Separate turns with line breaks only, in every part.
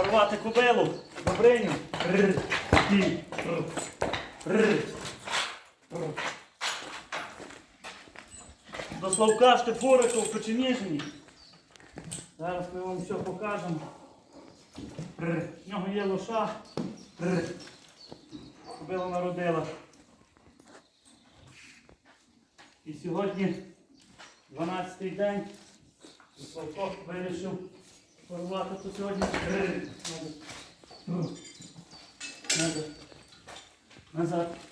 Порвати кобилу. Добриню. До Славка Штефорика в Печеніжині. Зараз ми вам все покажемо. В нього є лоша. Кобила народила. І сьогодні 12-й день. Славко вирішив порвати то сьогодні. Рр. Назад. Назад. Назад. Назад.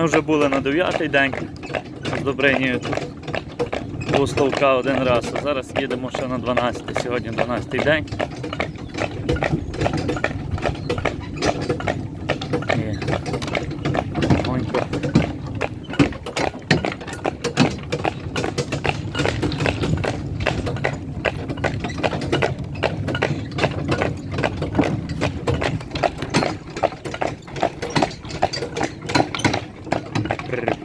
Ми вже були на 9-й день з Добринію тут у Славка один раз. А зараз їдемо ще на 12 Сьогодні 12-й день. І тихонько. Бррр.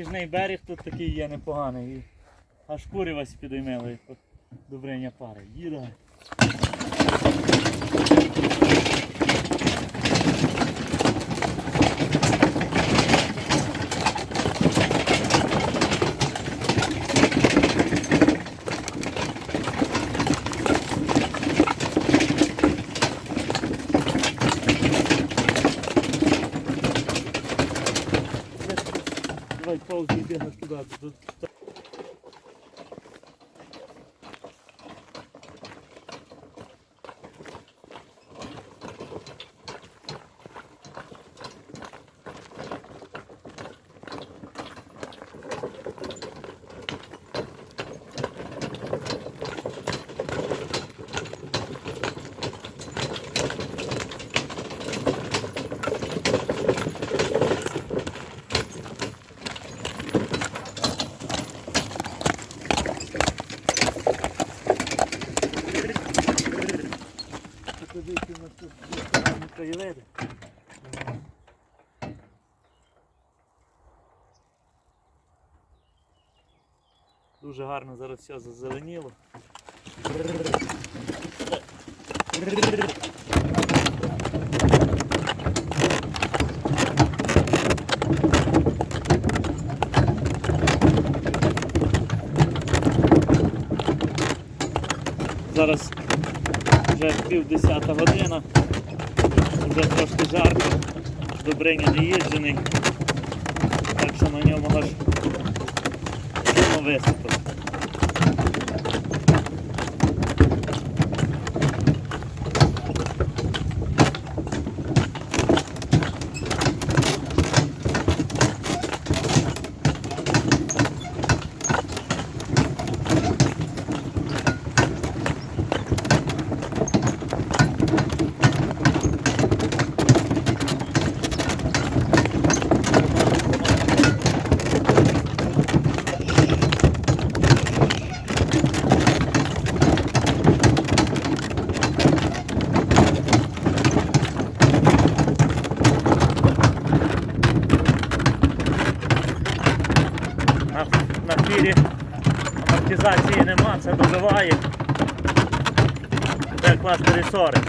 Закіжний берег тут такий є непоганий. Аж кури вас підіймели, добриня пари. Їда. Hatta tutun. все зазеленіло. Зараз вже пів десята година, вже трошки жарко, добриня не їжджений, так що на ньому аж висить. Açores.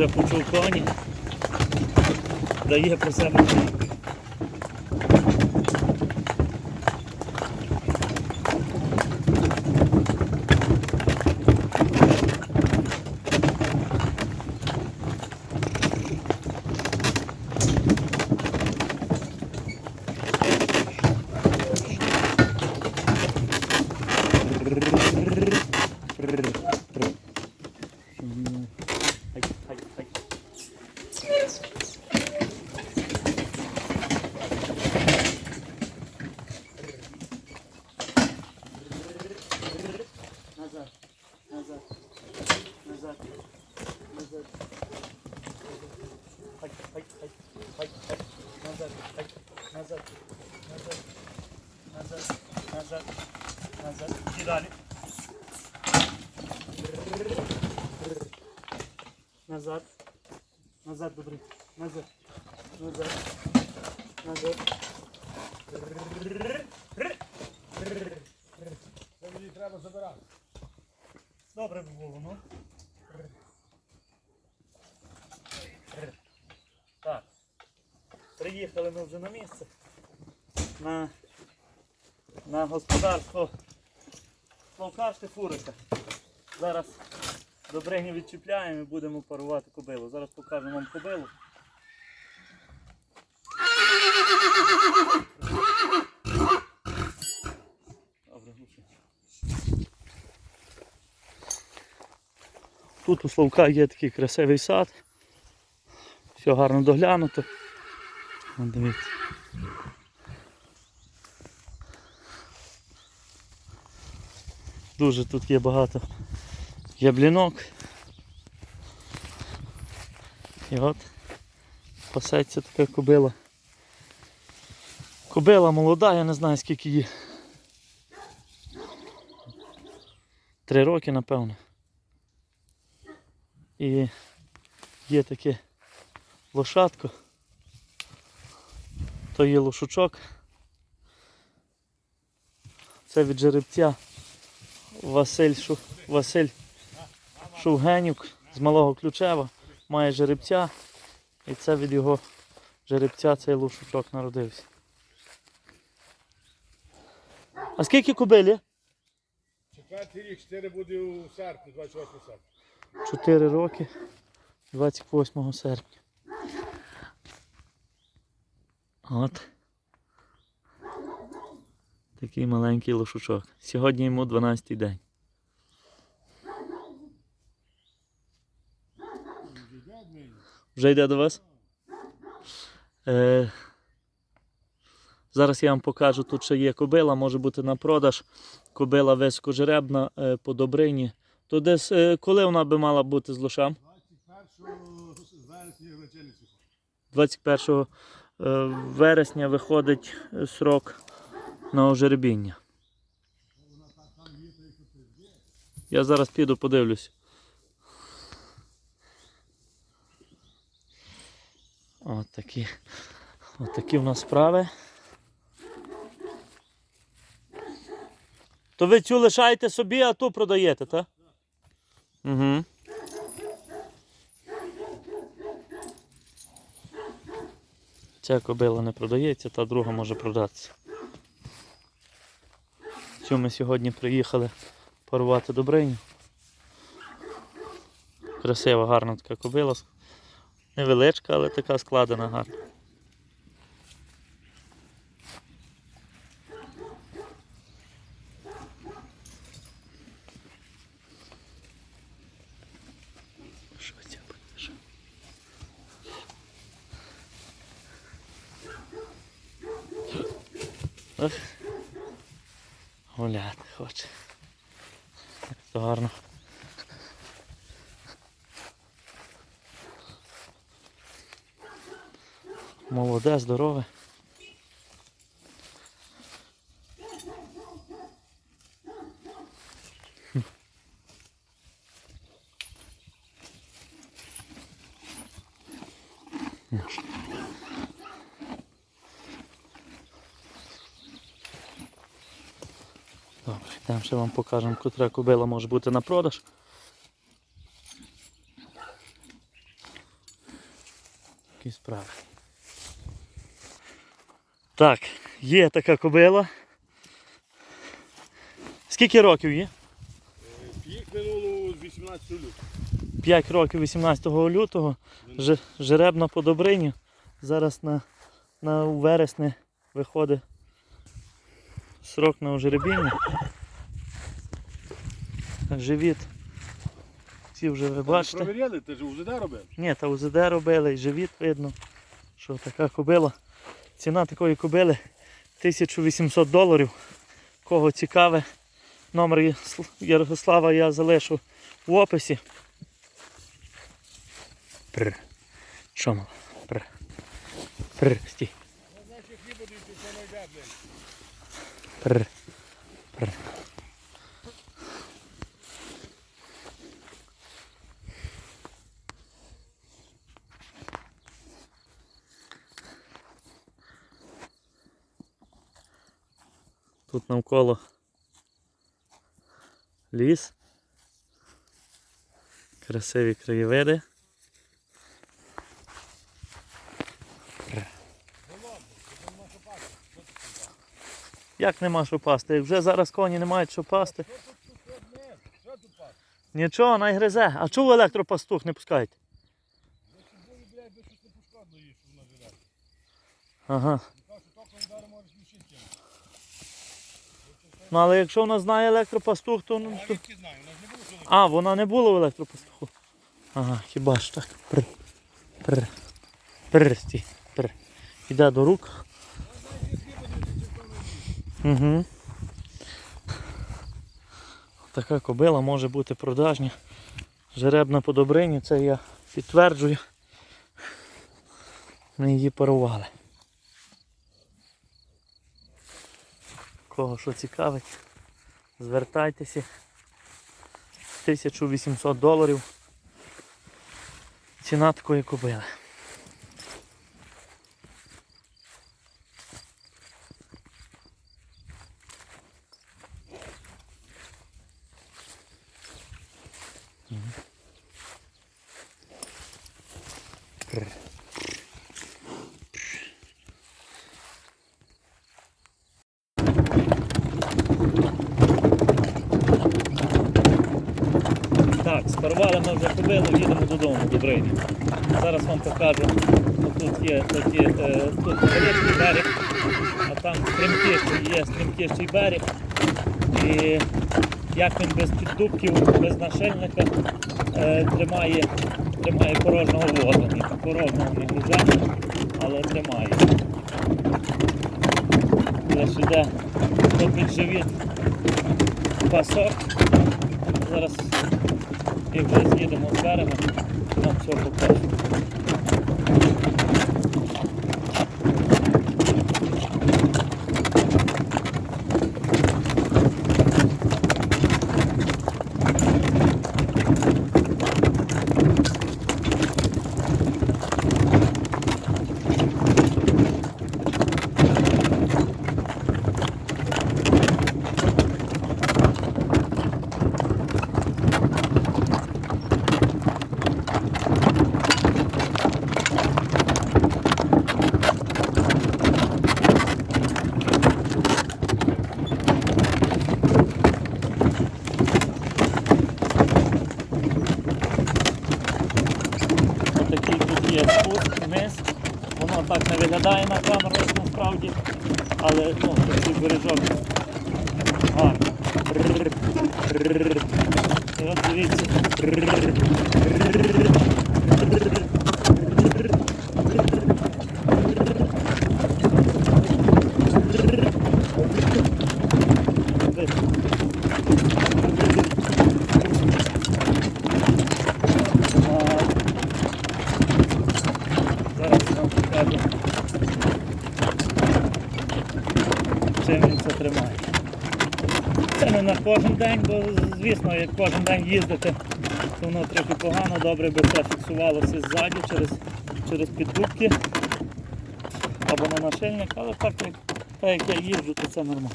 вже по човкані дає про себе. Назад, добре. Назад. Назад. Назад.
Це мені треба забирати.
Добре би було, ну. Так. Приїхали ми вже на місце. На, на господарство Славка Штефурика. Зараз добриню відчіпляємо і будемо парувати кобилу. Зараз покажемо вам кобилу. Тут у Славка є такий красивий сад. Все гарно доглянуто. Дивіться. Дуже тут є багато яблінок. І от пасеться така кобила. Кобила молода, я не знаю скільки їй. Три роки, напевно. І є таке лошадко. То є лошучок. Це від жеребця Василь. Василь Шовгенюк з Малого Ключева. Має жеребця. І це від його жеребця цей лошучок народився. А скільки кобилі?
Четвертий рік, 4 буде у серпні, 28 серпня.
4 роки 28 серпня. От. Такий маленький лошучок. Сьогодні йому 12-й день. Вже йде до вас? Е, зараз я вам покажу, тут ще є кобила, може бути на продаж. Кобила високожеребна е, по добрині. То десь е, коли вона би мала бути з лошам?
21 вересня
21 е, вересня виходить е, срок на ожеребіння. Я зараз піду подивлюсь. От такі, от такі в нас справи. То ви цю лишаєте собі, а ту продаєте, так? Угу. Ця кобила не продається, та друга може продатися. Цю ми сьогодні приїхали парувати добриню. Красива, гарна така кобила. Невеличка, але така складена гарна. Гуляти хоче. То гарно. Молоде, здорове. Добре, йдемо ще вам покажемо, котра кобила може бути на продаж. Такі справи. Так, є така кобила. Скільки років є?
Пік минуло 18 лютого.
5 років 18 лютого. Ж, жеребна по Добрині. Зараз на, на вересні виходить срок на ожеребіння. Живіт. Ці вже ви бачите.
Провіряли, ти ж УЗД робив?
Ні, та УЗД робили, і живіт видно, що така кобила. Ціна такої кобили 1800 доларів. Кого цікаве, номер Ярослава я залишу в описі. Пр. Що мало? Пр. Пр. Стій.
Ну, значить, хліб буде йти, що найде, блин.
Пр. Пр. Тут навколо ліс. Красиві краєвиди. Як нема що пасти? Як вже зараз коні не мають що пасти. Нічого, найгризе. А чого електропастух не пускаєте?
Якщо буде, блядь, би щось не пошкодно їй, що вона живе.
Ага.
І кажу, що током зараз можеш лишити.
Ну але якщо вона знає електропастух, то. Ну, то... А, вона не була в електропастуху. Ага, хіба ж так. Пр. Пр. Пр. Стій. Пр. Іде до рук. Угу. Така кобила може бути продажня. Жеребна по Добрині, це я підтверджую. Ми її парували. Кого що цікавить, звертайтеся. 1800 доларів. Ціна такої кобили. Так, спарували ми вже кобилу, їдемо додому до Брині. Зараз вам покажу. Тут є такі, е, тут великий берег, а там стрімкіший є стрімкіший берег. І як він без піддубків, без нашильника е, тримає, тримає порожнього воду. Порожнього не груза, але тримає. Лише йде попід живіт пасок. Зараз як вже з'їдемо з берега, нам все покажу. Отакий тут є спуск вниз. Воно так не виглядає на камеру насправді, але ну, такий бережок. Гарно. І от дивіться. А, Зараз вам. Чим він це тримає. Це не на кожен день, бо звісно, як кожен день їздити, то воно трохи погано, добре би це фіксувалося ззаді через, через піддубки або на нашильник, але так як, так як я їжджу, то це нормально.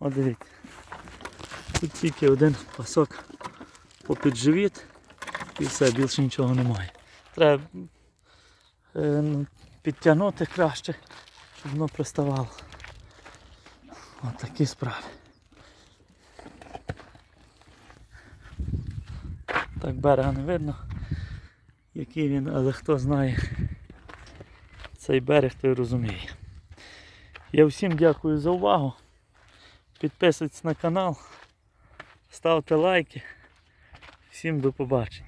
От дивіться. Тут тільки один пасок попід живіт і все, більше нічого немає. Треба е, ну, підтягнути краще, щоб воно приставало. От такі справи. Так берега не видно, який він, але хто знає цей берег, той розуміє. Я всім дякую за увагу. Підписуйтесь на канал, ставте лайки. Всім до побачення.